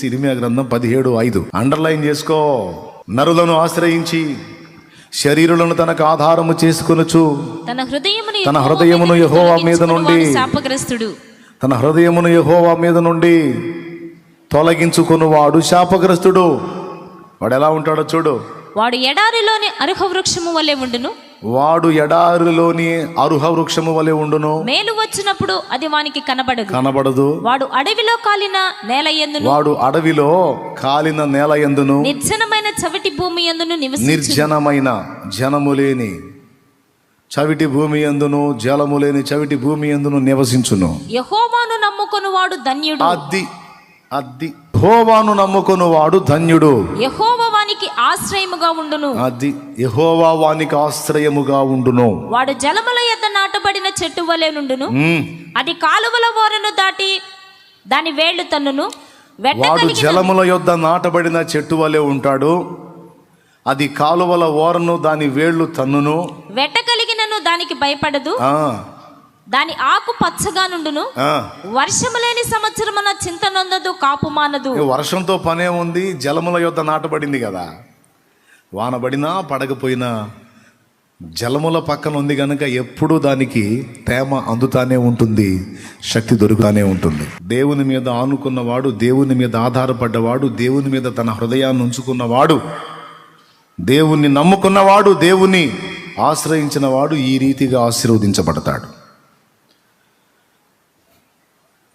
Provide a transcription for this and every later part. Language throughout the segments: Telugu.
సిరిమియా గ్రంథం పదిహేడు ఐదు. అండర్లైన్ చేసుకో. నరులను ఆశ్రయించి శరీరులను తనకు ఆధారము చేసుకొనుచు తన హృదయమును తన హృదయమును యెహోవా మీద నుండి శాపగ్రస్తుడు. తన హృదయమును యెహోవా మీద నుండి తొలగించుకొనువాడు శాపగ్రస్తుడు. వాడు ఎలా ఉంటాడో చూడు. వాడు ఎడారిలోని అరుహ వృక్షము వలె ఉండును. వాడు ఎడారిలోని అరుహ వృక్షము వలె ఉండును. మేలు వచ్చినప్పుడు అది వానికి కనబడదు. కనబడదు. వాడు అడవిలో కాలిన నేల ఎందును? వాడు అడవిలో కాలిన నేల ఎందును? నిర్జనమైన చవిటి భూమి ఎందును నిర్జనమైన జనము లేని చవిటి భూమి ఎందును జలము లేని చవిటి భూమి ఎందును నివసించును. యహోవాను నమ్ముకొని వాడు ధన్యుడు. అద్ది అద్ది. హోవాను నమ్ముకుని వాడు ధన్యుడు. యహోవ ఆశ్రయముగా ఉండును. అది యహోవా వానికి ఆశ్రయముగా ఉండును. వాడు జలముల యొద్ద నాటబడిన చెట్టు వలె నుండును. అది కాలువల ఓరను దాటి దాని వేళ్ళు తన్నును. వాడు జలముల యొద్ద నాటబడిన చెట్టు వలె ఉంటాడు. అది కాలువల ఓరను దాని వేళ్ళు తన్నును. వెట్ట కలిగినను దానికి భయపడదు. ఆ, దాని ఆకు పచ్చగా నుండును. ఆ. వర్షము లేని సంవత్సరమున చింత నొందదు కాపు మానదు. వర్షంతో పనే ఉంది జలముల యొద్ద నాటబడింది కదా. వాన పడినా పడకపోయినా జలముల పక్కన ఉంది కనుక ఎప్పుడూ దానికి తేమ అందుతానే ఉంటుంది శక్తి దొరుకుతానే ఉంటుంది. దేవుని మీద ఆనుకున్నవాడు దేవుని మీద ఆధారపడ్డవాడు దేవుని మీద తన హృదయాన్ని ఉంచుకున్నవాడు దేవుణ్ణి నమ్ముకున్నవాడు దేవుని ఆశ్రయించిన వాడు ఈ రీతిగా ఆశీర్వదించబడతాడు.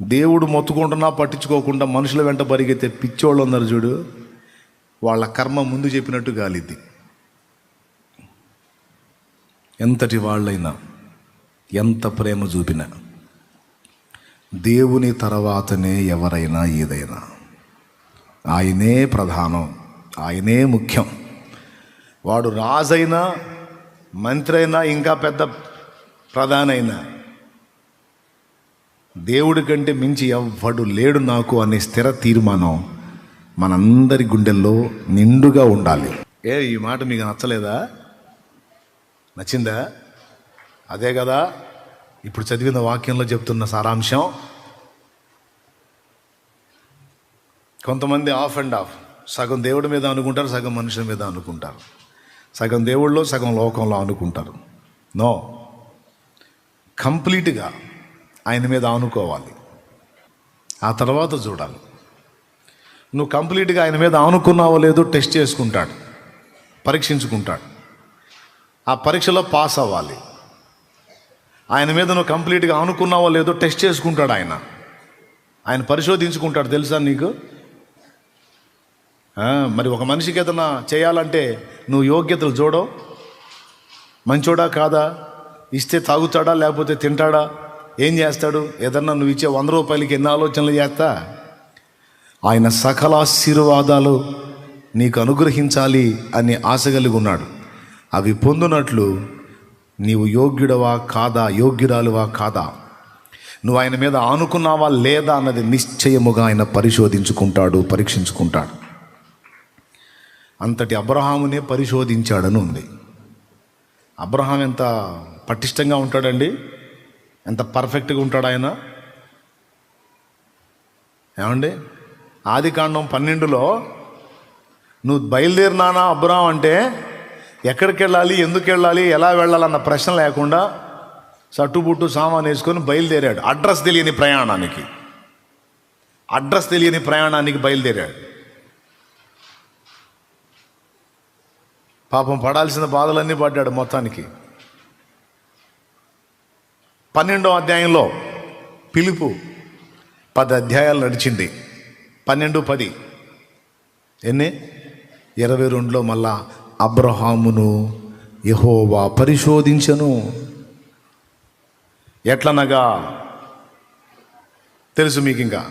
దేవుడు మొత్తుకుంటున్నా పట్టించుకోకుండా మనుషుల వెంట పరిగెత్తే పిచ్చోళ్ళు ఉన్నారు చూడు వాళ్ళ కర్మ ముందు చెప్పినట్టు గాలిద్ది. ఎంతటి వాళ్ళైనా ఎంత ప్రేమ చూపినా దేవుని తర్వాతనే ఎవరైనా ఏదైనా. ఆయనే ప్రధానం ఆయనే ముఖ్యం. వాడు రాజైనా మంత్రి అయినా ఇంకా పెద్ద ప్రధానైనా దేవుడి కంటే మించి ఎవ్వడు లేడు నాకు అనే స్థిర తీర్మానం మనందరి గుండెల్లో నిండుగా ఉండాలి. ఏ ఈ మాట మీకు నచ్చలేదా? నచ్చిందా? అదే కదా ఇప్పుడు చదివిన వాక్యంలో చెప్తున్న సారాంశం. కొంతమంది ఆఫ్ అండ్ ఆఫ్. సగం దేవుడి మీద అనుకుంటారు సగం మనుషుల మీద అనుకుంటారు. సగం దేవుళ్ళలో సగం లోకంలో అనుకుంటారు. నో. కంప్లీట్గా ఆయన మీద ఆనుకోవాలి. ఆ తర్వాత చూడాలి. నువ్వు కంప్లీట్గా ఆయన మీద ఆనుకున్నావో లేదో టెస్ట్ చేసుకుంటాడు. పరీక్షించుకుంటాడు. ఆ పరీక్షలో పాస్ అవ్వాలి. ఆయన మీద నువ్వు కంప్లీట్గా ఆనుకున్నావో లేదో టెస్ట్ చేసుకుంటాడు ఆయన. ఆయన పరిశోధించుకుంటాడు తెలుసా నీకు? మరి ఒక మనిషికి ఏదైనా చేయాలంటే నువ్వు యోగ్యతలు చూడవు? మంచోడా కాదా? ఇస్తే తాగుతాడా లేకపోతే తింటాడా? ఏం చేస్తాడు? ఏదన్నా నువ్వు ఇచ్చే వంద రూపాయలకి ఎన్ని ఆలోచనలు చేస్తా? ఆయన సకల ఆశీర్వాదాలు నీకు అనుగ్రహించాలి అని ఆశ కలిగి ఉన్నాడు. అవి పొందునట్లు నీవు యోగ్యుడవా కాదా? యోగ్యురాలువా కాదా? నువ్వు ఆయన మీద ఆనుకున్నావా లేదా అన్నది నిశ్చయముగా ఆయన పరిశోధించుకుంటాడు పరీక్షించుకుంటాడు. అంతటి అబ్రహామునే పరిశోధించాడని ఉంది. అబ్రహాం ఎంత పటిష్టంగా ఉంటాడండి? ఎంత పర్ఫెక్ట్గా ఉంటాడు ఆయన. ఏమండి? ఆది కాండం పన్నెండులో నువ్వు బయలుదేరినానా అబ్బురాం అంటే ఎక్కడికి వెళ్ళాలి ఎందుకు వెళ్ళాలి ఎలా వెళ్ళాలన్న ప్రశ్న లేకుండా సట్టుబుట్టు సామాన్ వేసుకొని బయలుదేరాడు. అడ్రస్ తెలియని ప్రయాణానికి. అడ్రస్ తెలియని ప్రయాణానికి బయలుదేరాడు. పాపం పడాల్సిన బాధలన్నీ పడ్డాడు మొత్తానికి. పన్నెండో అధ్యాయంలో పిలుపు పది అధ్యాయాలు నడిచింది. పన్నెండు పది. ఎన్ని? ఇరవై రెండులో మళ్ళా అబ్రహామును యహోవా పరిశోధించను. ఎట్లనగా? తెలుసు మీకు ఇంకా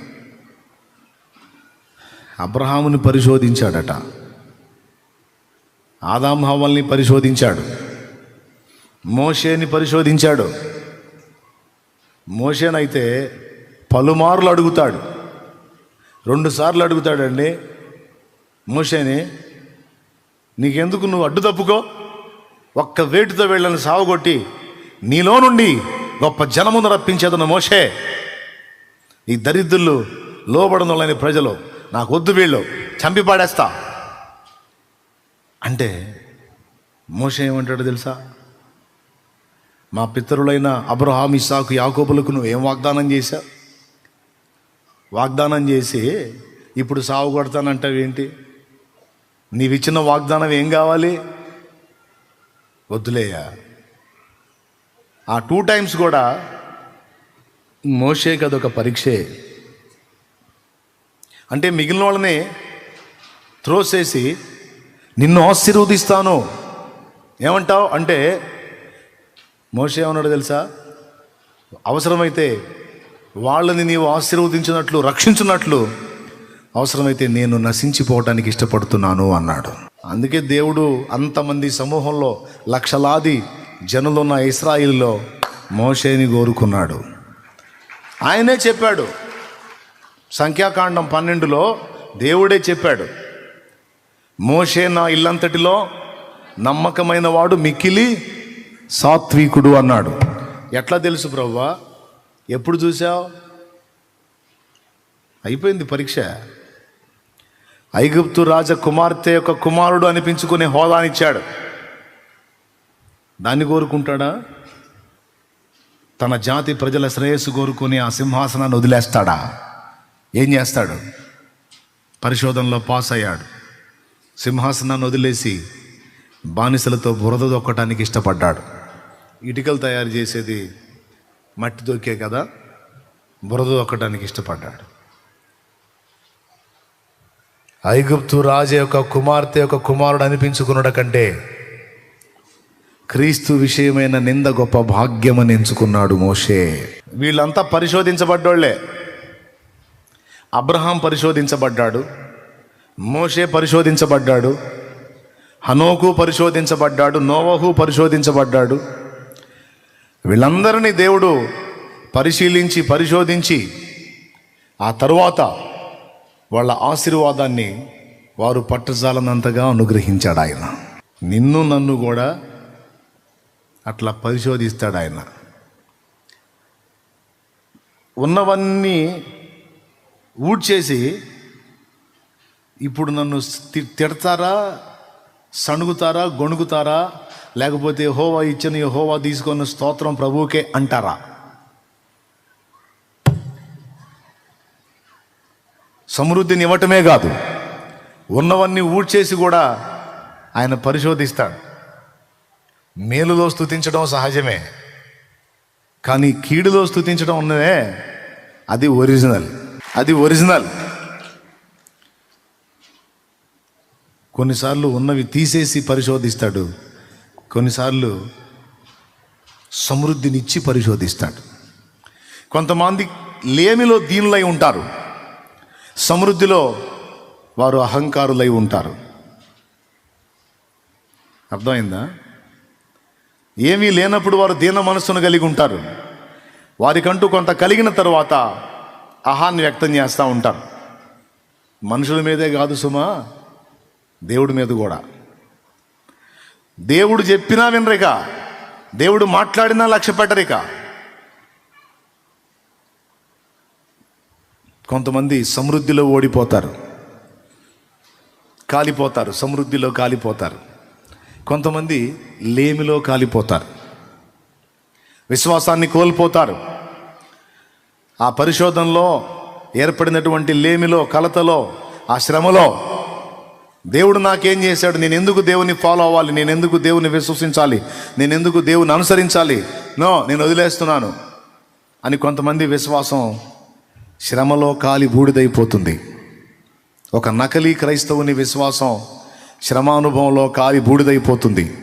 అబ్రహాముని పరిశోధించాడట. ఆదాం హవల్ని పరిశోధించాడు. మోషేని పరిశోధించాడు. మోషేనైతే పలుమార్లు అడుగుతాడు. రెండు సార్లు అడుగుతాడండి మోషేని నీకెందుకు నువ్వు అడ్డు తప్పుకో? ఒక్క వేటితో వెళ్ళని సావుగొట్టి నీలో నుండి గొప్ప జనమును రప్పించేదన్న మోషే. ఈ దరిద్రులు లోబడనులని ప్రజలు నాకు వద్దు వీళ్ళు చంపి పాడేస్తా. అంటే మోషే ఏమంటాడో తెలుసా? మా పితరులైన అబ్రహాం ఇసాకు యాకోబులకు నువ్వేం వాగ్దానం చేశావు? వాగ్దానం చేసి ఇప్పుడు సాగు కొడతానంటావేంటి నీవిచ్చిన వాగ్దానం ఏం కావాలి? వద్దులేయా ఆ టూ టైమ్స్ కూడా మోషేకి అదొక పరీక్షే. అంటే మిగిలిన వాళ్ళని త్రోసేసి నిన్ను ఆశీర్వదిస్తాను. ఏమంటావు? అంటే మోసే ఏమన్నాడు తెలుసా? అవసరమైతే వాళ్ళని నీవు ఆశీర్వదించినట్లు రక్షించినట్లు అవసరమైతే నేను నశించిపోవటానికి ఇష్టపడుతున్నాను అన్నాడు. అందుకే దేవుడు అంతమంది సమూహంలో లక్షలాది జనులున్న ఇస్రాయిల్లో మోషేని కోరుకున్నాడు. ఆయనే చెప్పాడు. సంఖ్యాకాండం పన్నెండులో దేవుడే చెప్పాడు. మోషే నా ఇల్లంతటిలో నమ్మకమైన వాడు మిక్కిలి సాత్వికుడు అన్నాడు. ఎట్లా తెలుసు ప్రవ్వా? ఎప్పుడు చూసావు అయిపోయింది పరీక్ష. ఐగుప్తు రాజ కుమార్తె యొక్క కుమారుడు అనిపించుకునే హోదానిచ్చాడు. దాన్ని కోరుకుంటాడా? తన జాతి ప్రజల శ్రేయస్సు కోరుకుని ఆ సింహాసనాన్ని వదిలేస్తాడా? ఏం చేస్తాడు? పరిశోధనలో పాస్ అయ్యాడు. సింహాసనాన్ని వదిలేసి బానిసలతో బురద దొక్కటానికి ఇష్టపడ్డాడు. ఇటుకలు తయారు చేసేది మట్టి దొక్కే కదా బురద దొక్కడానికి ఇష్టపడ్డాడు. ఐగుప్తు రాజు యొక్క కుమార్తె యొక్క కుమారుడు అనిపించుకున్నాడు కంటే క్రీస్తు విషయమైన నింద గొప్ప భాగ్యమని ఎంచుకున్నాడు మోషే. వీళ్ళంతా పరిశోధించబడ్డోళ్ళే అబ్రహాం పరిశోధించబడ్డాడు మోషే పరిశోధించబడ్డాడు హనోకు పరిశోధించబడ్డాడు నోవహు పరిశోధించబడ్డాడు వీళ్ళందరినీ దేవుడు పరిశీలించి పరిశోధించి ఆ తరువాత వాళ్ళ ఆశీర్వాదాన్ని వారు పట్టజాలనంతగా అనుగ్రహించాడు ఆయన. నిన్ను నన్ను కూడా అట్లా పరిశోధిస్తాడు ఆయన. ఉన్నవన్నీ ఊడ్చేసి ఇప్పుడు నన్ను తిడతారా సణుగుతారా గొణుగుతారా లేకపోతే హోవా ఇచ్చిన హోవా తీసుకున్న స్తోత్రం ప్రభువుకే అంటారా? సమృద్ధిని ఇవ్వటమే కాదు ఉన్నవన్నీ ఊడ్చేసి కూడా ఆయన పరిశోధిస్తాడు. మేలులో స్థుతించడం సహజమే కానీ కీడులో స్థుతించడం ఉన్నదే అది ఒరిజినల్ అది ఒరిజినల్. కొన్నిసార్లు ఉన్నవి తీసేసి పరిశోధిస్తాడు కొన్నిసార్లు సమృద్ధినిచ్చి పరిశోధిస్తాడు. కొంతమంది లేమిలో దీనులై ఉంటారు. సమృద్ధిలో వారు అహంకారులై ఉంటారు. అర్థమైందా? ఏమీ లేనప్పుడు వారు దీన మనస్సును కలిగి ఉంటారు. వారికంటూ కొంత కలిగిన తర్వాత అహాన్ని వ్యక్తం చేస్తూ ఉంటారు. మనుషుల మీదే కాదు సుమా దేవుడి మీద కూడా. దేవుడు చెప్పినా వినరిక. దేవుడు మాట్లాడినా లక్ష్య పెట్టరిక కొంతమంది సమృద్ధిలో ఓడిపోతారు. కాలిపోతారు సమృద్ధిలో కాలిపోతారు. కొంతమంది లేమిలో కాలిపోతారు. విశ్వాసాన్ని కోల్పోతారు. ఆ పరిశోధనలో ఏర్పడినటువంటి లేమిలో కలతలో ఆ శ్రమలో దేవుడు నాకేం చేశాడు? నేను ఎందుకు దేవుని ఫాలో అవ్వాలి? నేను ఎందుకు దేవుని విశ్వసించాలి? నేను ఎందుకు దేవుని అనుసరించాలి? నో నేను వదిలేస్తున్నాను. అని కొంతమంది విశ్వాసం శ్రమలో కాలి బూడిదైపోతుంది. ఒక నకలీ క్రైస్తవుని విశ్వాసం శ్రమానుభవంలో కాలి బూడిదైపోతుంది.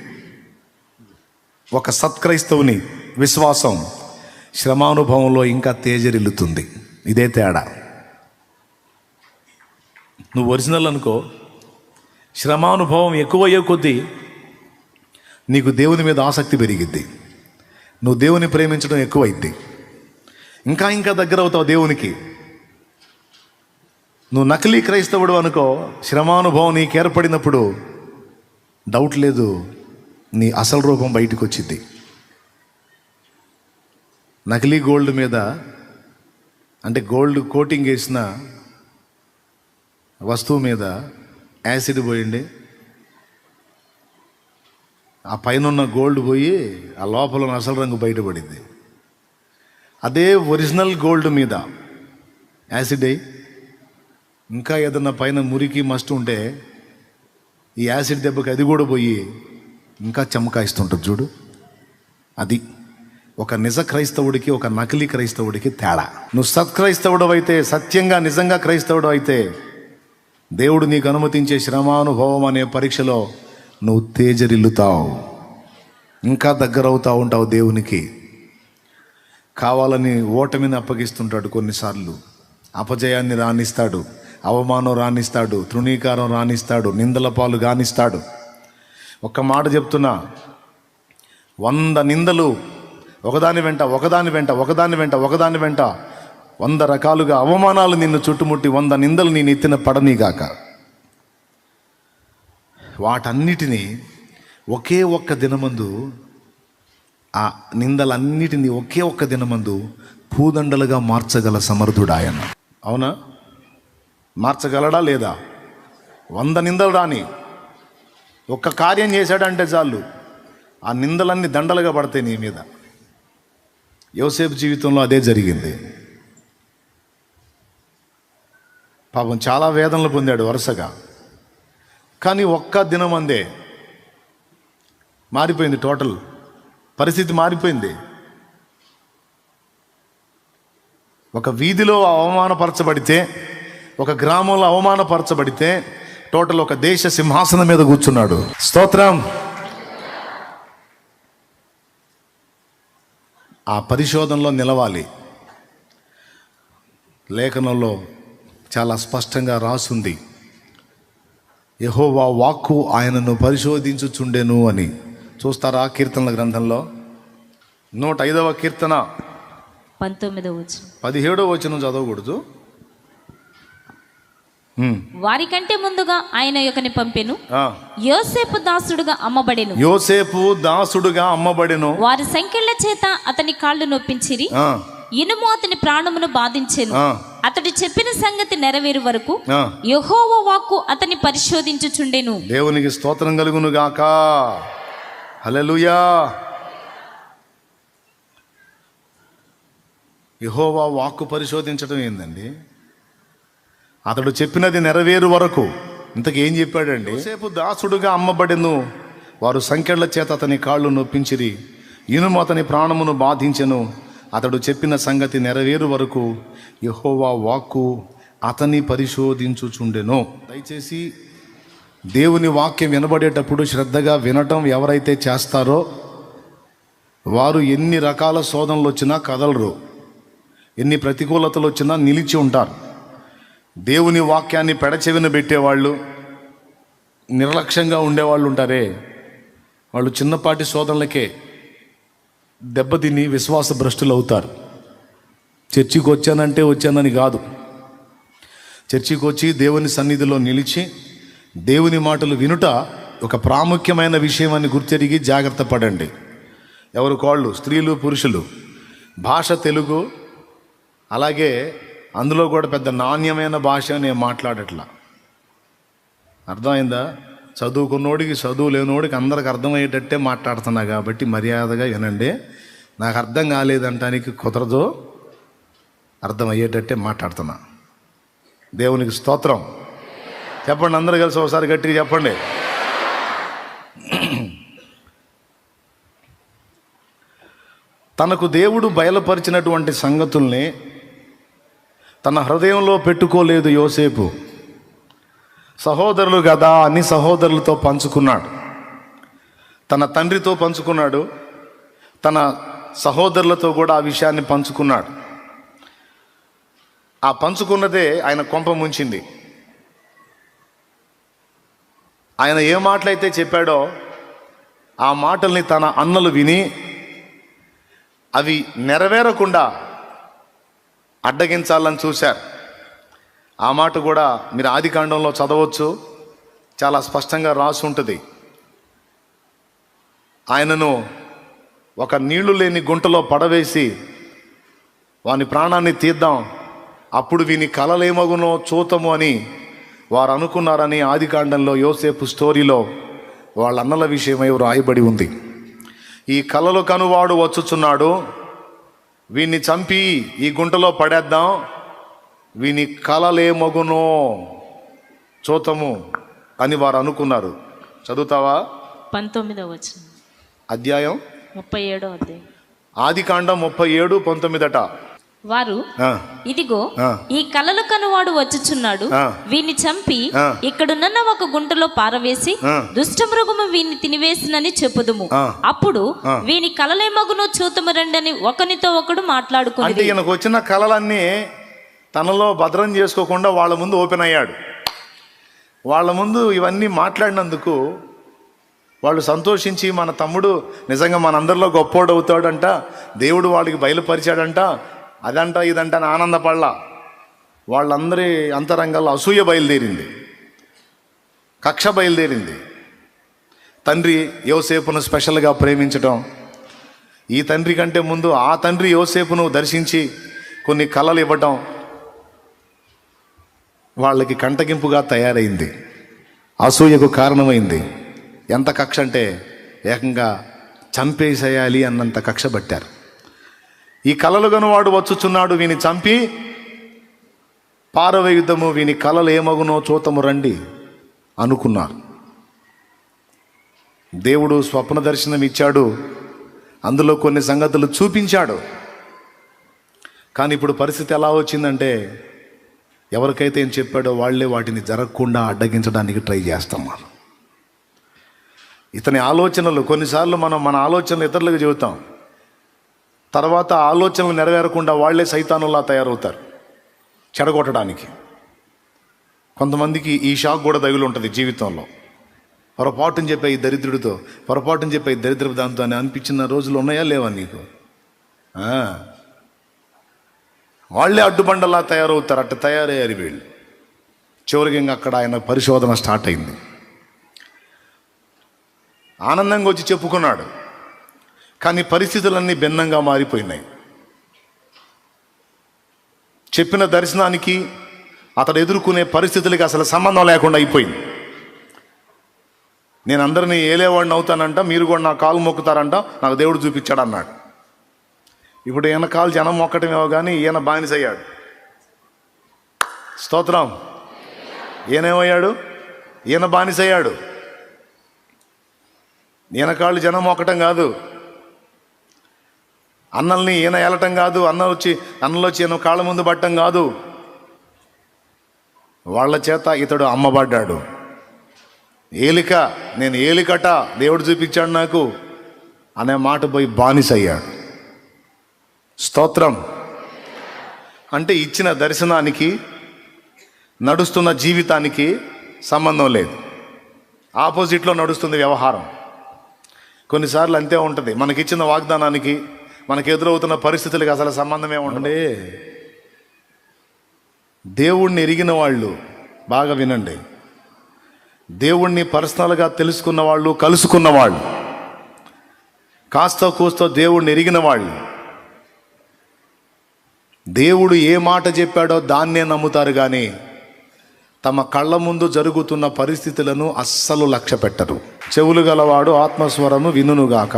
ఒక సత్క్రైస్తవుని విశ్వాసం శ్రమానుభవంలో ఇంకా తేజరిల్లుతుంది. ఇదే తేడా. నువ్వు ఒరిజినల్ అనుకో. శ్రమానుభవం ఎక్కువయ్యే కొద్దీ నీకు దేవుని మీద ఆసక్తి పెరిగిద్ది. నువ్వు దేవుని ప్రేమించడం ఎక్కువైద్ది. ఇంకా ఇంకా దగ్గర అవుతావు దేవునికి. నువ్వు నకిలీ క్రైస్తవుడు అనుకో శ్రమానుభవం నీకు ఏర్పడినప్పుడు డౌట్ లేదు నీ అసలు రూపం బయటకు వచ్చింది నకిలీ గోల్డ్ మీద అంటే గోల్డ్ కోటింగ్ వేసిన వస్తువు మీద యాసిడ్ పోయింది. ఆ పైన ఉన్న గోల్డ్ పోయి ఆ లోపల ఉన్న అసలు రంగు బయటపడింది. అదే ఒరిజినల్ గోల్డ్ మీద యాసిడ్ అయి ఇంకా ఏదన్నా పైన మురికి మస్ట్ ఉంటే ఈ యాసిడ్ దెబ్బకి అది కూడా పోయి ఇంకా చెమకాయిస్తుంటుంది చూడు. అది ఒక నిజ క్రైస్తవుడికి ఒక నకిలీ క్రైస్తవుడికి తేడా. నువ్వు సత్క్రైస్తవుడు అయితే సత్యంగా నిజంగా క్రైస్తవుడు అయితే దేవుడు నీకు అనుమతించే శ్రమానుభవం అనే పరీక్షలో నువ్వు తేజరిల్లుతావు. ఇంకా దగ్గర అవుతా ఉంటావు దేవునికి. కావాలని ఓటమిని అప్పగిస్తుంటాడు కొన్నిసార్లు. అపజయాన్ని రాణిస్తాడు అవమానం రాణిస్తాడు తృణీకారం రాణిస్తాడు నిందల పాలు గానిస్తాడు. ఒక్క మాట చెప్తున్నా వంద నిందలు ఒకదాని వెంట ఒకదాని వెంట ఒకదాని వెంట ఒకదాని వెంట వంద రకాలుగా అవమానాలు నిన్ను చుట్టుముట్టి వంద నిందలు నేను ఎత్తిన పడనీగాక. వాటన్నిటినీ ఒకే ఒక్క దినమందు ఆ నిందలన్నిటినీ ఒకే ఒక్క దినమందు పూదండలుగా మార్చగల సమర్థుడాయన. అవునా? మార్చగలడా లేదా? వంద నిందలు రాని ఒక్క కార్యం చేశాడంటే చాలు. ఆ నిందలన్నీ దండలుగా పడతాయి నీ మీద. యోసేపు జీవితంలో అదే జరిగింది. పాపం చాలా వేదనలు పొందాడు వరుసగా. కానీ ఒక్క దినం అందే మారిపోయింది టోటల్. పరిస్థితి మారిపోయింది. ఒక వీధిలో అవమానపరచబడితే ఒక గ్రామంలో అవమానపరచబడితే టోటల్ ఒక దేశ సింహాసనం మీద కూర్చున్నాడు. స్తోత్రం. ఆ పరిశోధనలో నిలవాలి. లేఖనంలో చాలా స్పష్టంగా రాసుంది. యహోవా వాక్కు ఆయనను పరిశోధించుచుండెను అని. చూస్తారా కీర్తనల గ్రంథంలో? నూట ఐదవ కీర్తన. పంతొమ్మిదో వచ్చు పదిహేడో వచనం చదవకూడదు. వారికంటే ముందుగా ఆయన యొక్కని పంపెను. యోసేపు దాసుడుగా అమ్మబడెను. యోసేపు దాసుడుగా అమ్మబడెను. వారి సంఖ్యల చేత అతని కాళ్ళు నొప్పించిరి. ఇనుము అతని ప్రాణమును బాధించెను. అతడు చెప్పిన సంగతి నెరవేరు వరకు. యెహోవ వాక్కు అతన్ని పరిశోధించుచుండెను. దేవునికి స్తోత్రం కలుగును గాక హల్లెలూయా. యహోవా వాక్కు పరిశోధించడం ఏందండి? అతడు చెప్పినది నెరవేరు వరకు. ఇంతకు ఏం చెప్పాడండి? సేపు దాసుడుగా అమ్మబడెను. వారు సంఖ్యల చేత అతని కాళ్ళు నొప్పించిరి. ఇనుము అతని ప్రాణమును బాధించెను. అతడు చెప్పిన సంగతి నెరవేరు వరకు యహోవా వాక్కు అతని పరిశోధించుచుండెను. దయచేసి దేవుని వాక్యం వినబడేటప్పుడు శ్రద్ధగా వినటం ఎవరైతే చేస్తారో వారు ఎన్ని రకాల శోధనలు వచ్చినా కదలరు. ఎన్ని ప్రతికూలతలు వచ్చినా నిలిచి ఉంటారు. దేవుని వాక్యాన్ని పెడచెవిన పెట్టేవాళ్ళు నిర్లక్ష్యంగా ఉండేవాళ్ళు ఉంటారే. వాళ్ళు చిన్నపాటి శోధనలకే దెబ్బతిని విశ్వాస భ్రష్టులు అవుతారు చర్చికి వచ్చానంటే వచ్చానని కాదు. చర్చికి వచ్చి దేవుని సన్నిధిలో నిలిచి దేవుని మాటలు వినుట ఒక ప్రాముఖ్యమైన విషయం అని గుర్తెరిగి జాగ్రత్త పడండి. ఎవరు కాళ్ళు? స్త్రీలు పురుషులు. భాష తెలుగు. అలాగే అందులో కూడా పెద్ద నాణ్యమైన భాష నేను మాట్లాడట్లా. అర్థమైందా? చదువుకున్నోడికి చదువు లేనోడికి అందరికి అర్థమయ్యేటట్టే మాట్లాడుతున్నా కాబట్టి మర్యాదగా వినండి. నాకు అర్థం కాలేదంటానికి కుదరదు. అర్థమయ్యేటట్టే మాట్లాడుతున్నా. దేవునికి స్తోత్రం. చెప్పండి అందరు కలిసి ఒకసారి గట్టిగా చెప్పండి. తనకు దేవుడు బయలుపరిచినటువంటి సంగతుల్ని తన హృదయంలో పెట్టుకోలేదు యోసేపు. సహోదరులు కదా అని సహోదరులతో పంచుకున్నాడు. తన తండ్రితో పంచుకున్నాడు. తన సహోదరులతో కూడా ఆ విషయాన్ని పంచుకున్నాడు. ఆ పంచుకున్నదే ఆయన కొంప ముంచింది. ఆయన ఏ మాటలైతే చెప్పాడో ఆ మాటల్ని తన అన్నలు విని అవి నెరవేరకుండా అడ్డగించాలని చూశారు. ఆ మాట కూడా మీరు ఆది కాండంలో చదవచ్చు. చాలా స్పష్టంగా రాసి ఉంటుంది. ఆయనను ఒక నీళ్ళు లేని గుంటలో పడవేసి వాని ప్రాణాన్ని తీద్దాం. అప్పుడు వీని కలలేమగునో చూతము అని వారు అనుకున్నారని ఆది కాండంలో యోసేపు స్టోరీలో వాళ్ళ అన్నల విషయమై రాయబడి ఉంది. ఈ కలలు కనువాడు వచ్చుచున్నాడు. వీన్ని చంపి ఈ గుంటలో పడేద్దాం. వీని కలలేమగునో చూతము అని వారు అనుకున్నారు చదువుతావా పంతొమ్మిదవ వచ్చిన అధ్యాయం ముప్పై ఏడో అధ్యాయం ఆది కాండం ముప్పై ఏడు పంతొమ్మిదట వారు ఇదిగో. ఈ కలలు కనువాడు వచ్చుచున్నాడు. వీని చంపి. ఇక్కడున్న ఒక గుంటలో పారవేసి ఆ. దుష్టమృగము వీని తినివేసినని చెప్పుదుము. అప్పుడు. వీని కలలేమగునో చూతము రండని ఒకనితో ఒకడు ఈయనకు వచ్చిన కళలన్నీ తనలో భద్రం చేసుకోకుండా వాళ్ళ ముందు ఓపెన్ అయ్యాడు. వాళ్ళ ముందు ఇవన్నీ మాట్లాడినందుకు వాళ్ళు సంతోషించి మన తమ్ముడు నిజంగా మనందరిలో గొప్పోడు అవుతాడంట దేవుడు వాళ్ళకి బయలుపరిచాడంట అదంట ఇదంట అని ఆనందపడలా. వాళ్ళందరి అంతరంగాల్లో అసూయ బయలుదేరింది. కక్ష బయలుదేరింది. తండ్రి యోసేపును స్పెషల్గా ప్రేమించటం ఈ తండ్రి కంటే ముందు ఆ తండ్రి యోసేపును దర్శించి కొన్ని కళలు ఇవ్వటం వాళ్ళకి కంటగింపుగా తయారైంది. అసూయకు కారణమైంది. ఎంత కక్ష అంటే ఏకంగా చంపేసేయాలి అన్నంత కక్ష పట్టారు ఈ కలలు గనువాడు వచ్చుచున్నాడు వీని చంపి పారవేయుద్ధము వీని కలలు ఏమగునో చూతము రండి అనుకున్నారు. దేవుడు స్వప్న దర్శనం ఇచ్చాడు. అందులో కొన్ని సంగతులు చూపించాడు. కానీ ఇప్పుడు పరిస్థితి ఎలా వచ్చిందంటే ఎవరికైతే ఏం చెప్పాడో వాళ్ళే వాటిని జరగకుండా అడ్డగించడానికి ట్రై చేస్తాం మనం. ఇతని ఆలోచనలు కొన్నిసార్లు మనం మన ఆలోచనలు ఇతరులకు చెబుతాం. తర్వాత ఆలోచనలు నెరవేరకుండా వాళ్ళే సైతానులా తయారవుతారు చెడగొట్టడానికి. కొంతమందికి ఈ షాక్ కూడా తగులు ఉంటుంది జీవితంలో. పొరపాటుని చెప్పే ఈ దరిద్రుడితో పొరపాటుని చెప్పే ఈ దరిద్రపు దాంతో అని అనిపించిన రోజులు ఉన్నాయా లేవా నీకు? వాళ్ళే అడ్డుబండలా తయారవుతారు. అట్ట తయారయ్యారు వీళ్ళు. చివరికి ఇంకా అక్కడ ఆయన పరిశోధన స్టార్ట్ అయింది. ఆనందంగా వచ్చి చెప్పుకున్నాడు. కానీ పరిస్థితులన్నీ భిన్నంగా మారిపోయినాయి. చెప్పిన దర్శనానికి అతడు ఎదుర్కొనే పరిస్థితులకి అసలు సంబంధం లేకుండా అయిపోయింది. నేను అందరినీ ఏలేవాడిని అవుతానంట మీరు కూడా నా కాలు మొక్కుతారంట నాకు దేవుడు చూపించాడు అన్నాడు ఇప్పుడు ఈయన కాలు జనం మొక్కటమేమో కానీ ఈయన బానిసయ్యాడు. స్తోత్రం. ఈయనేమయ్యాడు? ఈయన బానిసయ్యాడు. ఈయన కాళ్ళు జనం మొక్కటం కాదు. అన్నల్ని ఈయన ఏలటం కాదు. అన్న వచ్చి అన్నలు వచ్చి ఈయన కాళ్ళ ముందు పట్టడం కాదు. వాళ్ళ చేత ఇతడు అమ్మబడ్డాడు. ఏలిక నేను ఏలికట దేవుడు చూపించాడు నాకు అనే మాట పోయి బానిసయ్యాడు. స్తోత్రం. అంటే ఇచ్చిన దర్శనానికి నడుస్తున్న జీవితానికి సంబంధం లేదు. ఆపోజిట్లో నడుస్తుంది వ్యవహారం. కొన్నిసార్లు అంతే ఉంటుంది. మనకిచ్చిన వాగ్దానానికి మనకు ఎదురవుతున్న పరిస్థితులకి అసలు సంబంధమే ఉండండి దేవుణ్ణి ఎరిగిన వాళ్ళు బాగా వినండి. దేవుణ్ణి పర్సనల్గా తెలుసుకున్న వాళ్ళు కలుసుకున్న వాళ్ళు. కాస్త కూస్తో దేవుణ్ణి ఎరిగిన వాళ్ళు దేవుడు ఏ మాట చెప్పాడో దాన్నే నమ్ముతారు కానీ తమ కళ్ళ ముందు జరుగుతున్న పరిస్థితులను అస్సలు లక్ష్య పెట్టరు. చెవులు గలవాడు ఆత్మస్వరము వినునుగాక.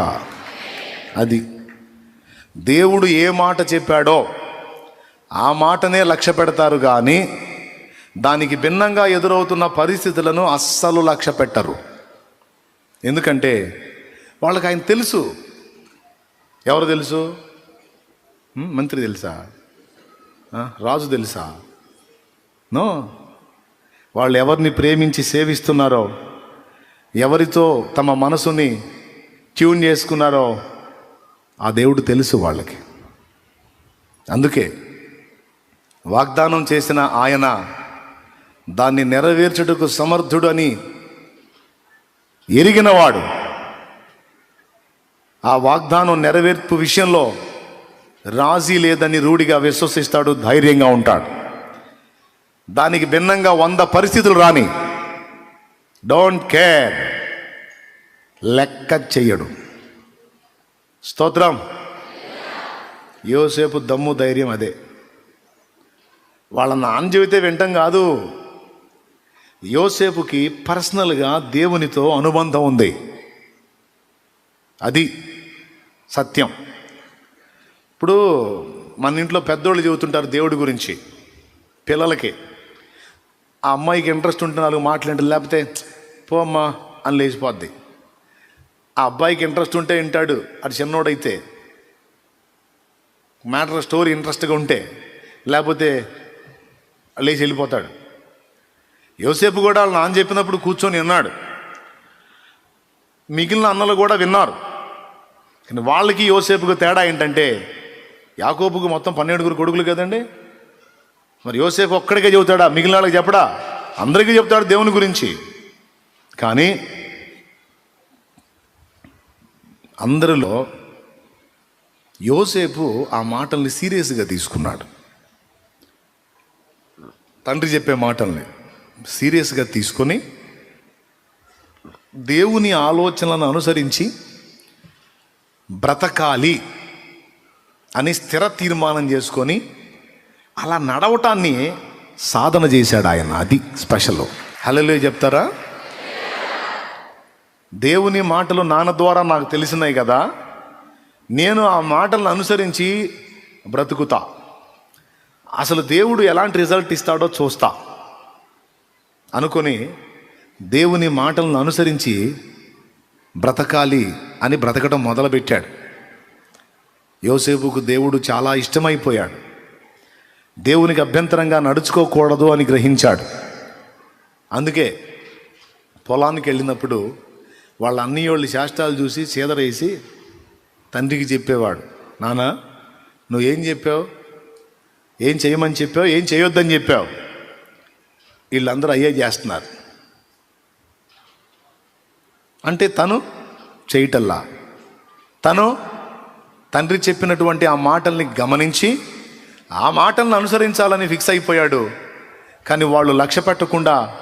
అది దేవుడు ఏ మాట చెప్పాడో ఆ మాటనే లక్ష్య పెడతారు కానీ దానికి భిన్నంగా ఎదురవుతున్న పరిస్థితులను అస్సలు లక్ష్య పెట్టరు. ఎందుకంటే వాళ్ళకి ఆయన తెలుసు. ఎవరు తెలుసు? మంత్రి తెలుసా? రాజు తెలుసా? నో. వాళ్ళు ఎవరిని ప్రేమించి సేవిస్తున్నారో ఎవరితో తమ మనసుని ట్యూన్ చేసుకున్నారో ఆ దేవుడు తెలుసు వాళ్ళకి. అందుకే వాగ్దానం చేసిన ఆయన దాన్ని నెరవేర్చుటకు సమర్థుడు అని ఎరిగినవాడు. ఆ వాగ్దానం నెరవేర్పు విషయంలో రాజీ లేదని రూఢిగా విశ్వసిస్తాడు ధైర్యంగా ఉంటాడు. దానికి భిన్నంగా వంద పరిస్థితులు రాని డోంట్ కేర్ లెక్క చెయ్యడు. స్తోత్రం. యోసేపు దమ్ము ధైర్యం అదే. వాళ్ళ నాన్న చెబితే వింటాం కాదు. యోసేపుకి పర్సనల్గా దేవునితో అనుబంధం ఉంది. అది సత్యం. ఇప్పుడు మన ఇంట్లో పెద్దోళ్ళు చెబుతుంటారు దేవుడి గురించి పిల్లలకి. ఆ అమ్మాయికి ఇంట్రెస్ట్ ఉంటే నాలుగు మాట్లాడి లేకపోతే పో అమ్మా అని లేచిపోద్ది. ఆ అబ్బాయికి ఇంట్రెస్ట్ ఉంటే వింటాడు. అది చిన్నోడైతే మ్యాటర్ స్టోరీ ఇంట్రెస్ట్గా ఉంటే లేకపోతే లేచి వెళ్ళిపోతాడు. యోసేపు కూడా వాళ్ళు నాన్న చెప్పినప్పుడు కూర్చొని విన్నాడు. మిగిలిన అన్నలు కూడా విన్నారు. కానీ వాళ్ళకి యోసేపుకు తేడా ఏంటంటే యాకోబుకు మొత్తం పన్నెండుగురు కొడుకులు కదండి? మరి యోసేపు ఒక్కడికే చెబుతాడా? మిగిలిన వాళ్ళకి చెప్పడా? అందరికీ చెప్తాడు దేవుని గురించి. కానీ అందరిలో యోసేపు ఆ మాటల్ని సీరియస్గా తీసుకున్నాడు. తండ్రి చెప్పే మాటల్ని సీరియస్గా తీసుకొని దేవుని ఆలోచనలను అనుసరించి బ్రతకాలి. అని స్థిర తీర్మానం చేసుకొని అలా నడవటాన్ని సాధన చేశాడు ఆయన. అది స్పెషల్. హలో చెప్తారా? దేవుని మాటలు నాన్న ద్వారా నాకు తెలిసినాయి కదా. నేను ఆ మాటలను అనుసరించి బ్రతుకుతా. అసలు దేవుడు ఎలాంటి రిజల్ట్ ఇస్తాడో చూస్తా. అనుకొని దేవుని మాటలను అనుసరించి బ్రతకాలి అని బ్రతకడం మొదలుపెట్టాడు. యోసేపుకు దేవుడు చాలా ఇష్టమైపోయాడు. దేవునికి అభ్యంతరంగా నడుచుకోకూడదు అని గ్రహించాడు. అందుకే పొలానికి వెళ్ళినప్పుడు వాళ్ళ అన్నయ్యోళ్ళు శాస్త్రాలు చూసి చీదరేసి తండ్రికి చెప్పేవాడు నాన్న నువ్వేం చెప్పావు? ఏం చేయమని చెప్పావు? ఏం చేయొద్దని చెప్పావు? వీళ్ళందరూ అయ్యే చేస్తున్నారు. అంటే తను చేయటల్లా? తను తండ్రి చెప్పినటువంటి ఆ మాటల్ని గమనించి ఆ మాటలను అనుసరించాలని ఫిక్స్ అయిపోయాడు. కానీ వాళ్ళు లక్ష్య పెట్టకుండా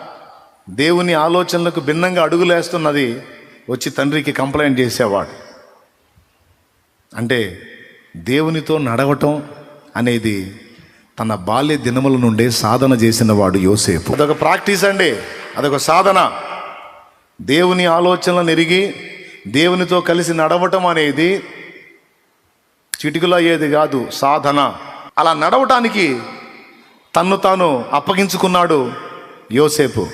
దేవుని ఆలోచనలకు భిన్నంగా అడుగులేస్తున్నది వచ్చి తండ్రికి కంప్లైంట్ చేసేవాడు. అంటే దేవునితో నడవటం అనేది తన బాల్య దినముల నుండే సాధన చేసిన వాడు యోసేపు. అదొక ప్రాక్టీస్ అండి. అదొక సాధన. దేవుని ఆలోచనలను ఎరిగి దేవునితో కలిసి నడవటం అనేది చిటికలో అయ్యేది కాదు సాధన. అలా నడవటానికి తన్ను తాను అప్పగించుకున్నాడు యోసేపు.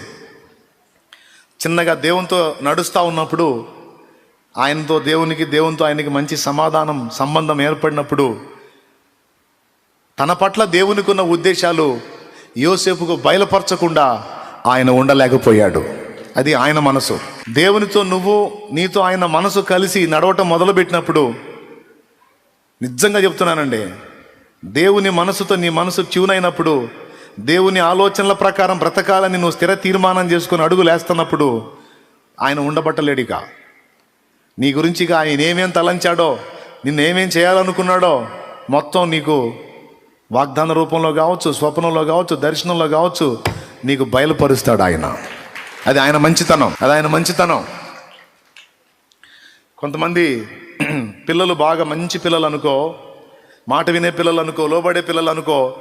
చిన్నగా దేవునితో నడుస్తూ ఉన్నప్పుడు ఆయనతో దేవునికి దేవునితో ఆయనకి మంచి సమాధానం సంబంధం ఏర్పడినప్పుడు తన పట్ల దేవునికి ఉన్న ఉద్దేశాలు యోసేపుకు బయలుపరచకుండా ఆయన ఉండలేకపోయాడు. అది ఆయన మనసు. దేవునితో నువ్వు నీతో ఆయన మనసు కలిసి నడవటం మొదలుపెట్టినప్పుడు నిజంగా చెప్తున్నానండి. దేవుని మనసుతో నీ మనసు ట్యూనైనప్పుడు దేవుని ఆలోచనల ప్రకారం బ్రతకాలని నువ్వు స్థిర తీర్మానం చేసుకుని అడుగు లేస్తున్నప్పుడు ఆయన ఉండబట్టలేడిక. నీ గురించిగా ఆయన ఏమేం తలంచాడో నిన్నేమేం చేయాలనుకున్నాడో మొత్తం నీకు వాగ్దాన రూపంలో కావచ్చు స్వప్నంలో కావచ్చు దర్శనంలో కావచ్చు నీకు బయలుపరుస్తాడు ఆయన. అది ఆయన మంచితనం. అది ఆయన మంచితనం. కొంతమంది పిల్లలు బాగా మంచి పిల్లలు అనుకో మాట వినే పిల్లలు అనుకో లోబడే పిల్లలు అనుకో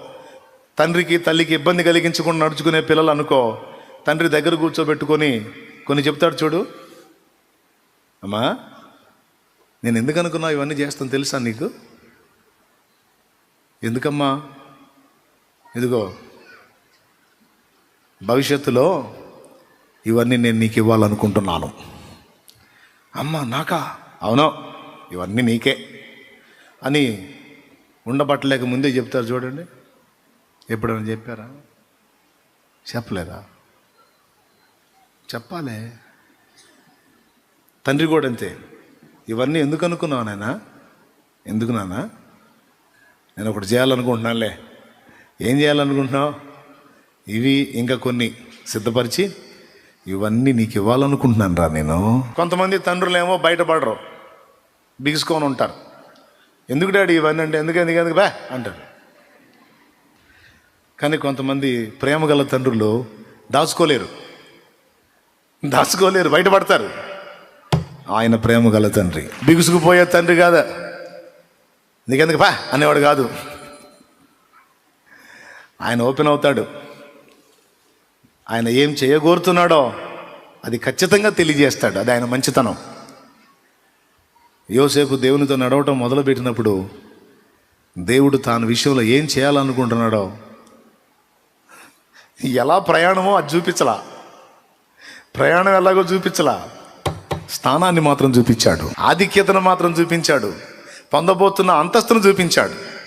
తండ్రికి తల్లికి ఇబ్బంది కలిగించకుండా నడుచుకునే పిల్లలు అనుకో తండ్రి దగ్గర కూర్చోబెట్టుకొని కొన్ని చెప్తాడు చూడు. అమ్మా నేను ఎందుకు అనుకున్నా ఇవన్నీ చేస్తాను తెలుసా నీకు? ఎందుకమ్మా? ఇదిగో భవిష్యత్తులో ఇవన్నీ నేను నీకు ఇవ్వాలనుకుంటున్నాను. అమ్మా నాకా? అవును. ఇవన్నీ నీకే. అని ఉండబట్టలేక ముందే చెప్తారు చూడండి. ఎప్పుడైనా చెప్పారా? చెప్పలేదా? చెప్పాలి. తండ్రి కూడా అంతే. ఇవన్నీ ఎందుకు అనుకున్నావు నాయన? ఎందుకు నాన్న నేను ఒకటి చేయాలనుకుంటున్నానులే. ఏం చేయాలనుకుంటున్నావు? ఇవి ఇంకా కొన్ని సిద్ధపరిచి ఇవన్నీ నీకు ఇవ్వాలనుకుంటున్నాను రా నేను. కొంతమంది తండ్రులేమో బయటపడరు. బిగుసుకొని ఉంటారు. ఎందుకు డాడీ ఇవన్నీ అంటే ఎందుకు ఎందుకు ఎందుకు? బా అంటారు. కానీ కొంతమంది ప్రేమ గల తండ్రులు దాచుకోలేరు. దాచుకోలేరు బయటపడతారు. ఆయన ప్రేమ గల తండ్రి. బిగుసుకుపోయే తండ్రి కాదా. నీకెందుకు బా? అనేవాడు కాదు. ఆయన ఓపెన్ అవుతాడు. ఆయన ఏం చేయగోరుతున్నాడో అది ఖచ్చితంగా తెలియజేస్తాడు. అది ఆయన మంచితనం. యోసేపు దేవునితో నడవటం మొదలుపెట్టినప్పుడు దేవుడు తాను విషయంలో ఏం చేయాలనుకుంటున్నాడో ఎలా ప్రయాణమో అది చూపించలా. ప్రయాణం ఎలాగో చూపించలా. స్థానాన్ని మాత్రం చూపించాడు. ఆధిక్యతను మాత్రం చూపించాడు. పొందబోతున్న అంతస్తును చూపించాడు.